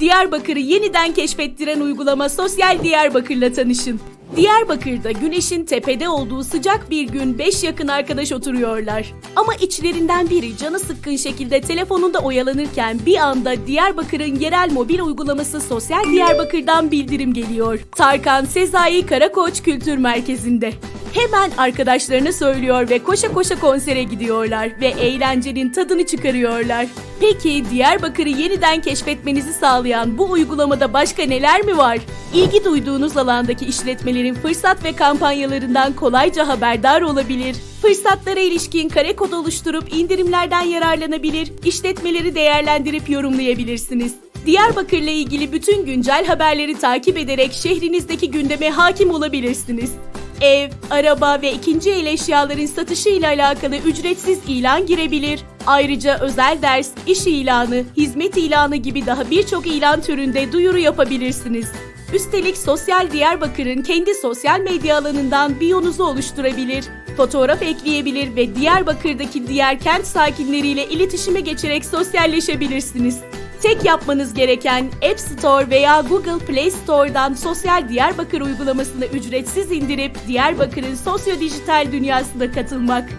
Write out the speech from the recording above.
Diyarbakır'ı yeniden keşfettiren uygulama Sosyal Diyarbakır'la tanışın. Diyarbakır'da güneşin tepede olduğu sıcak bir gün 5 yakın arkadaş oturuyorlar. Ama içlerinden biri canı sıkkın şekilde telefonunda oyalanırken bir anda Diyarbakır'ın yerel mobil uygulaması Sosyal Diyarbakır'dan bildirim geliyor. Tarkan Sezai Karakoç Kültür Merkezi'nde. Hemen arkadaşlarına söylüyor ve koşa koşa konsere gidiyorlar ve eğlencenin tadını çıkarıyorlar. Peki Diyarbakır'ı yeniden keşfetmenizi sağlayan bu uygulamada başka neler mi var? İlgi duyduğunuz alandaki işletmelerin fırsat ve kampanyalarından kolayca haberdar olabilir. Fırsatlara ilişkin kare kod oluşturup indirimlerden yararlanabilir, işletmeleri değerlendirip yorumlayabilirsiniz. Diyarbakır'la ilgili bütün güncel haberleri takip ederek şehrinizdeki gündeme hakim olabilirsiniz. Ev, araba ve ikinci el eşyaların satışı ile alakalı ücretsiz ilan girebilir. Ayrıca özel ders, iş ilanı, hizmet ilanı gibi daha birçok ilan türünde duyuru yapabilirsiniz. Üstelik Sosyal Diyarbakır'ın kendi sosyal medya alanından biyonuzu oluşturabilir, fotoğraf ekleyebilir ve Diyarbakır'daki diğer kent sakinleriyle iletişime geçerek sosyalleşebilirsiniz. Tek yapmanız gereken App Store veya Google Play Store'dan Sosyal Diyarbakır uygulamasını ücretsiz indirip Diyarbakır'ın sosyo-dijital dünyasına katılmak.